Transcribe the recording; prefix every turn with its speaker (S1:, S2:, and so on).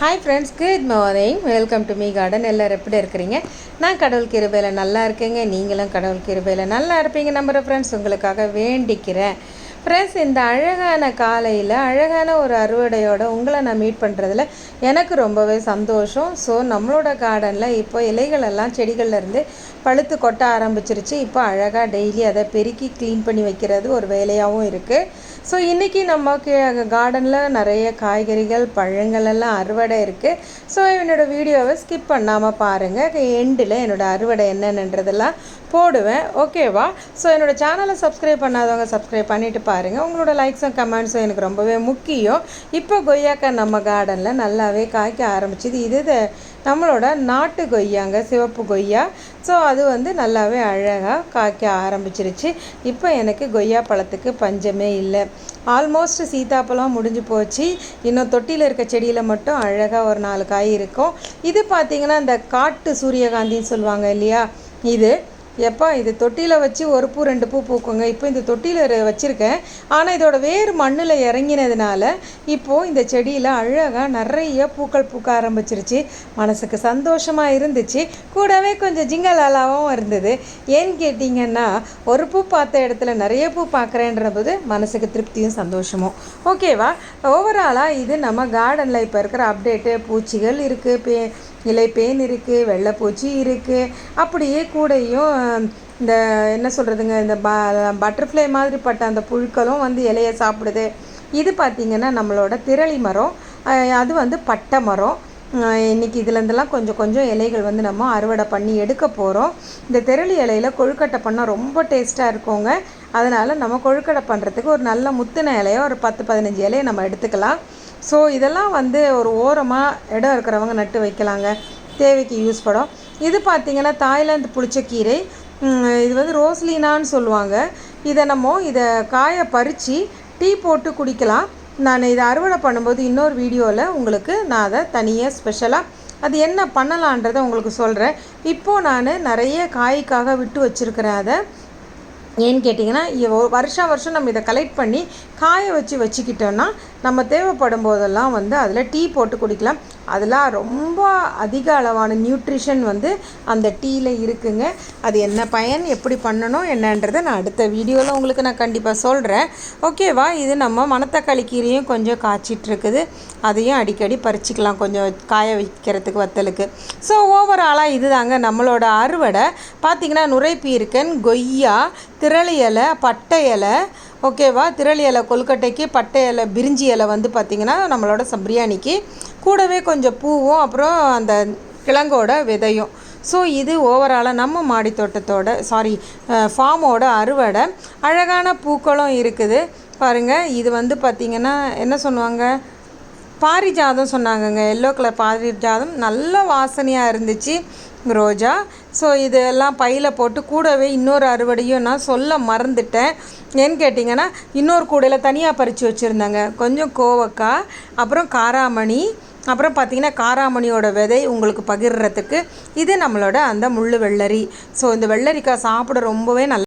S1: Hi friends good morning welcome to me garden எல்லோரும் எப்படி இருக்கிறீங்க? நான் கடவுள் கிருபையில் நல்லா இருக்கேங்க. நீங்களும் கடவுள் கிருபையில் நல்லா இருப்பீங்க. நம்புகிற ஃப்ரெண்ட்ஸ் உங்களுக்காக வேண்டிக்கிறேன். ஃப்ரெண்ட்ஸ் இந்த அழகான காலையில் அழகான ஒரு அறுவடையோட உங்களை நான் மீட் பண்ணுறதுல எனக்கு ரொம்பவே சந்தோஷம். ஸோ நம்மளோட கார்டனில் இப்போ இலைகளெல்லாம் செடிகள்லேருந்து பழுத்து கொட்ட ஆரம்பிச்சிருச்சு. இப்போ அழகாக டெய்லி அதை பெருக்கி க்ளீன் பண்ணி வைக்கிறது ஒரு வேலையாகவும் இருக்குது ஸோ இன்றைக்கி நம்ம கார்டனில் நிறைய காய்கறிகள் பழங்கள் எல்லாம் அறுவடை இருக்குது ஸோ என்னோடய வீடியோவை ஸ்கிப் பண்ணாமல் பாருங்கள் எண்டில் என்னோடய அறுவடை என்னென்னன்றதெல்லாம் போடுவேன். ஓகேவா ஸோ என்னோடய சேனலை சப்ஸ்கிரைப் பண்ணாதவங்க சப்ஸ்கிரைப் பண்ணிவிட்டு பாருங்கள் உங்களோட லைக்ஸும் கமெண்ட்ஸும் எனக்கு ரொம்பவே முக்கியம். இப்போ கொய்யாக்காய் நம்ம கார்டனில் நல்லாவே காய்க்க ஆரம்பிச்சிது. இது நம்மளோட நாட்டு கொய்யாங்க சிவப்பு கொய்யா. ஸோ அது வந்து நல்லாவே அழகாக காய்க்க ஆரம்பிச்சிருச்சு. இப்போ எனக்கு கொய்யா பழத்துக்கு பஞ்சமே இல்லை. ஆல்மோஸ்ட் சீதாப்பழம் முடிஞ்சு போச்சு. இன்னும் தொட்டியில் இருக்க செடியில் மட்டும் அழகாக ஒரு நாலு காய் இருக்கும். இது பார்த்திங்கன்னா இந்த காட்டு சூரியகாந்தின்னு சொல்லுவாங்க இல்லையா? இது எப்பா இது தொட்டியில் வச்சு ஒரு பூ ரெண்டு பூ பூக்குங்க. இப்போ இந்த தொட்டியில் வச்சுருக்கேன். ஆனால் இதோட வேறு மண்ணில் இறங்கினதுனால இப்போது இந்த செடியில் அழகாக நிறைய பூக்கள் பூக்க ஆரம்பிச்சிருச்சு. மனசுக்கு சந்தோஷமாக இருந்துச்சு. கூடவே கொஞ்சம் ஜிங்கலாலாவும் இருந்தது. ஏன்னு கேட்டிங்கன்னா ஒரு பூ பார்த்த இடத்துல நிறைய பூ பார்க்குறேன்ற போது மனசுக்கு திருப்தியும் சந்தோஷமும். ஓகேவா? ஓவராலாக இது நம்ம கார்டனில் இப்போ இருக்கிற அப்டேட்டு பூச்சிகள் இருக்குது பே இலைப்பேன் இருக்குது வெள்ளைப்பூச்சி இருக்குது அப்படியே கூடையும் இந்த என்ன சொல்கிறதுங்க இந்த ப பட்டர்ஃப்ளை மாதிரி பட்ட அந்த புழுக்களும் வந்து இலையை சாப்பிடுது. இது பார்த்திங்கன்னா நம்மளோட திரளி மரம். அது வந்து பட்டை மரம். இன்றைக்கி இதுலேருந்துலாம் கொஞ்சம் கொஞ்சம் இலைகள் வந்து நம்ம அறுவடை பண்ணி எடுக்க போகிறோம் இந்த திரளி இலையில் கொழுக்கட்டை பண்ணால் ரொம்ப டேஸ்ட்டாக இருக்குங்க. அதனால் நம்ம கொழுக்கட்டை பண்ணுறதுக்கு ஒரு நல்ல முத்தின இலையை ஒரு பத்து பதினஞ்சு இலையை நம்ம எடுத்துக்கலாம். ஸோ இதெல்லாம் வந்து ஒரு ஓரமாக இடம் இருக்கிறவங்க நட்டு வைக்கலாங்க. தேவைக்கு யூஸ் படும். இது பார்த்திங்கன்னா தாய்லாந்து புளிச்சக்கீரை இது வந்து ரோஸ்லீனான்னு சொல்லுவாங்க. இதை நம்ம இதை காயை பறித்து டீ போட்டு குடிக்கலாம். நான் இதை அறுவடை பண்ணும்போது இன்னொரு வீடியோவில் உங்களுக்கு நான் அதை தனியாக ஸ்பெஷலாக அது என்ன பண்ணலான்றதை உங்களுக்கு சொல்கிறேன் இப்போது நான் நிறைய காய்க்காக விட்டு வச்சுருக்கிறேன் அதை. ஏன்னு கேட்டிங்கன்னா வருஷம் வருஷம் நம்ம இதை கலெக்ட் பண்ணி காய வச்சு வச்சுக்கிட்டோன்னா நம்ம தேவைப்படும் போதெல்லாம் வந்து அதில் டீ போட்டு குடிக்கலாம். அதெல்லாம் ரொம்ப அதிக அளவான நியூட்ரிஷன் வந்து அந்த டீயில் இருக்குங்க. அது என்ன பயன் எப்படி பண்ணணும் என்னன்றதை நான் அடுத்த வீடியோவில் உங்களுக்கு நான் கண்டிப்பாக சொல்கிறேன் ஓகேவா இது நம்ம மணத்தக்காளி கீரையும் கொஞ்சம் காய்ச்சிட்ருக்குது. அதையும் அடிக்கடி பறிச்சிக்கலாம் கொஞ்சம் காய வைக்கிறதுக்கு வத்தலுக்கு. ஸோ ஓவராலாக இது தாங்க நம்மளோட அறுவடை. பார்த்திங்கன்னா நுரைப்பீர்க்கன் கொய்யா திரளி இலை பட்டை இலை ஓகேவா திரளி இலை கொல்கட்டைக்கு பட்டை இலை பிரிஞ்சி இலை வந்து பார்த்திங்கன்னா நம்மளோட பிரியாணிக்கு. கூடவே கொஞ்சம் பூவும் அப்புறம் அந்த கிழங்கோட விதையும். ஸோ இது ஓவராலாக நம்ம மாடி தோட்டத்தோட சாரி ஃபார்மோட அறுவடை. அழகான பூக்களும் இருக்குது. பாருங்கள் இது வந்து பார்த்திங்கன்னா என்ன சொல்லுவாங்க? பாரிஜாதம் சொன்னாங்கங்க. எல்லோ கலர் பாரிஜாதம் நல்ல வாசனையாக இருந்துச்சு ரோஜா. ஸோ இதெல்லாம் பையில் போட்டு கூடவே இன்னொரு அறுவடையும் நான் சொல்ல மறந்துட்டேன். ஏன்னு கேட்டிங்கன்னா இன்னொரு கூடையில் தனியாக பறித்து வச்சுருந்தாங்க. கொஞ்சம் கோவக்காய் அப்புறம் காராமணி அப்புறம் பார்த்திங்கன்னா காராமணியோட விதை உங்களுக்கு பகிர்றதுக்கு இது நம்மளோட அந்த முள் வெள்ளரி. ஸோ இந்த வெள்ளரிக்காய் சாப்பிட ரொம்பவே நல்லா